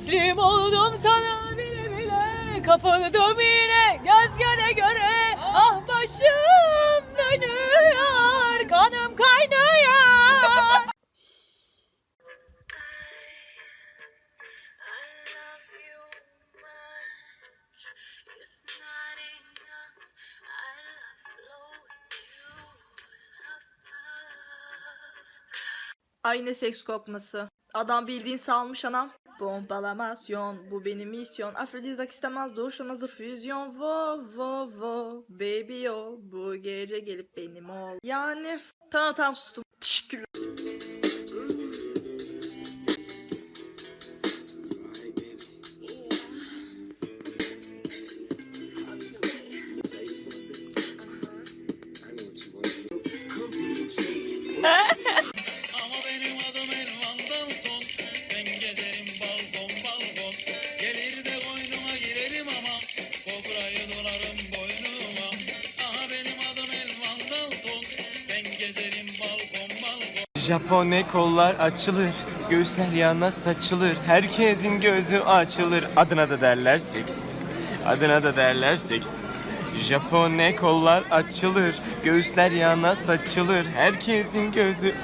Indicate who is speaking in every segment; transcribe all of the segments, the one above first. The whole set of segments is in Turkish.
Speaker 1: Teslim oldum sana bile bile Kapıldım yine göz göre göre Ah başım dönüyor Kanım kaynıyor
Speaker 2: Ay ne seks kokması. Adam bildiğin salmış anam. Bombalamasyon, bu benim misyon. Afrodizyak istemez doğuştan hazır füzyon. Vo vo vo, baby yo. Bu gece gelip benim ol. Yani tamam tamam sustum. Teşekkürler.
Speaker 3: Japone kollar açılır, göğüsler yana saçılır, herkesin gözü açılır. Adına da derler seks. Adına da derler seks. Japone kollar açılır, göğüsler yana saçılır, herkesin gözü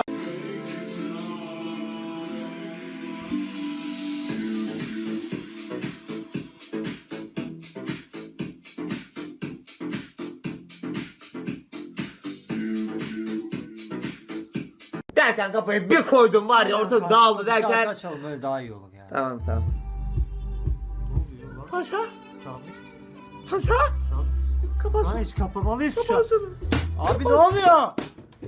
Speaker 4: Derken kafayı bir koydum var ya ortalık dağıldı
Speaker 5: Şarkı
Speaker 4: derken.
Speaker 5: açalım böyle daha iyi olur yani.
Speaker 4: Tamam tamam.
Speaker 5: Ne oluyor lan?
Speaker 4: Paşa,
Speaker 5: Çağırdı.
Speaker 4: paşa. Kapat
Speaker 5: Lan hiç kapamalıyız şu an. Abi ne oluyor?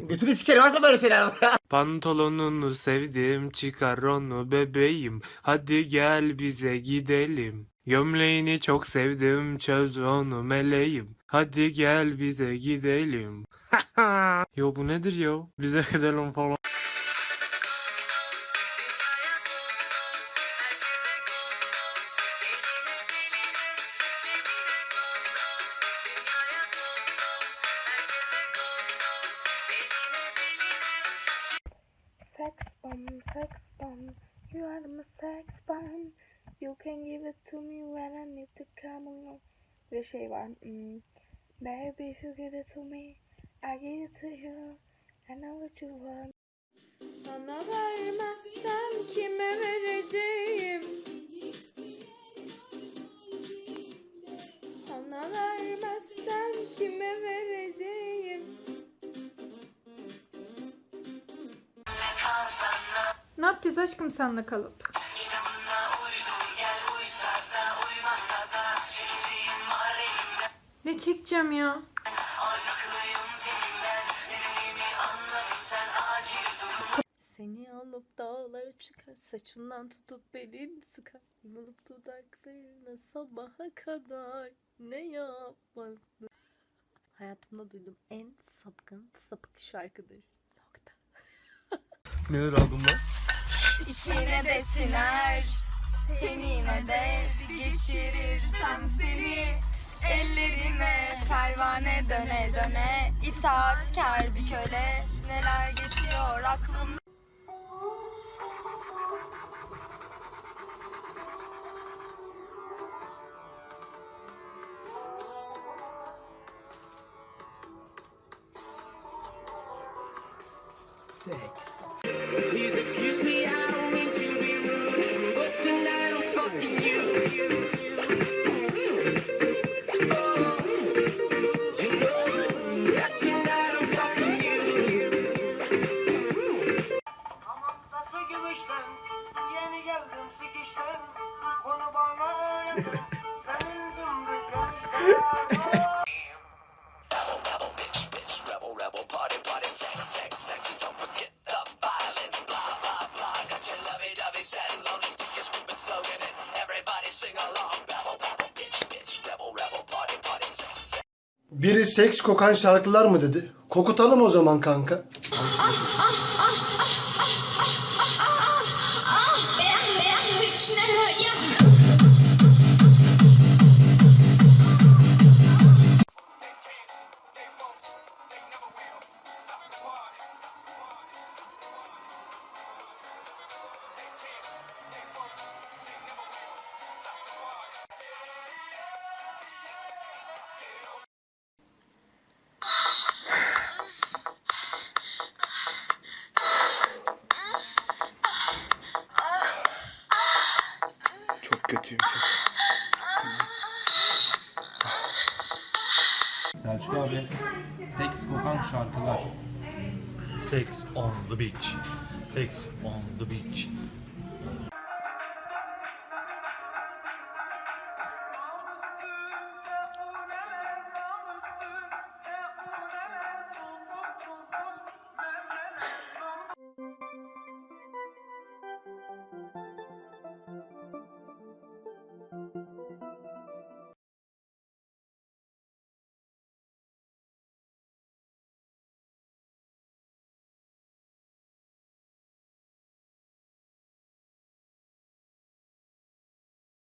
Speaker 4: Götünü sikerim açma böyle şeyler.
Speaker 3: Pantolonunu sevdim, çıkar onu bebeğim. Hadi gel bize gidelim. Gömleğini çok sevdim, çöz onu meleğim. Hadi gel bize gidelim. yo bu nedir yo? Bize gidelim falan.
Speaker 6: Sex bomb, you are my sex bomb. You can give it to me when I need to come along. Bir şey var. Baby if you give it to me, I give it to you. I know what you want.
Speaker 1: Sana vermezsem kime vereceğim?
Speaker 7: Ne yapacağız aşkım seninle kalıp? Ne çekeceğim ya?
Speaker 1: Seni alıp dağlara çıkar Saçından tutup belini sıkar Yumulup dudaklarına sabaha kadar Ne yapmazdı Hayatımda duyduğum en sapkın sapık şarkıdır Nokta
Speaker 3: Neler aldım lan?
Speaker 1: İçine de siner. Tenine de geçirirsem seni. Ellerime pervane döne döne. İtaatkar bir köle. Neler geçiyor aklımda?
Speaker 3: Seks.
Speaker 8: Tatlı
Speaker 9: Biri seks kokan şarkılar mı dedi? Kokutalım o zaman kanka. kötüyüm çok.
Speaker 10: Selçuk abi, seks kokan şarkılar.
Speaker 11: Sex on the beach. Sex on the beach.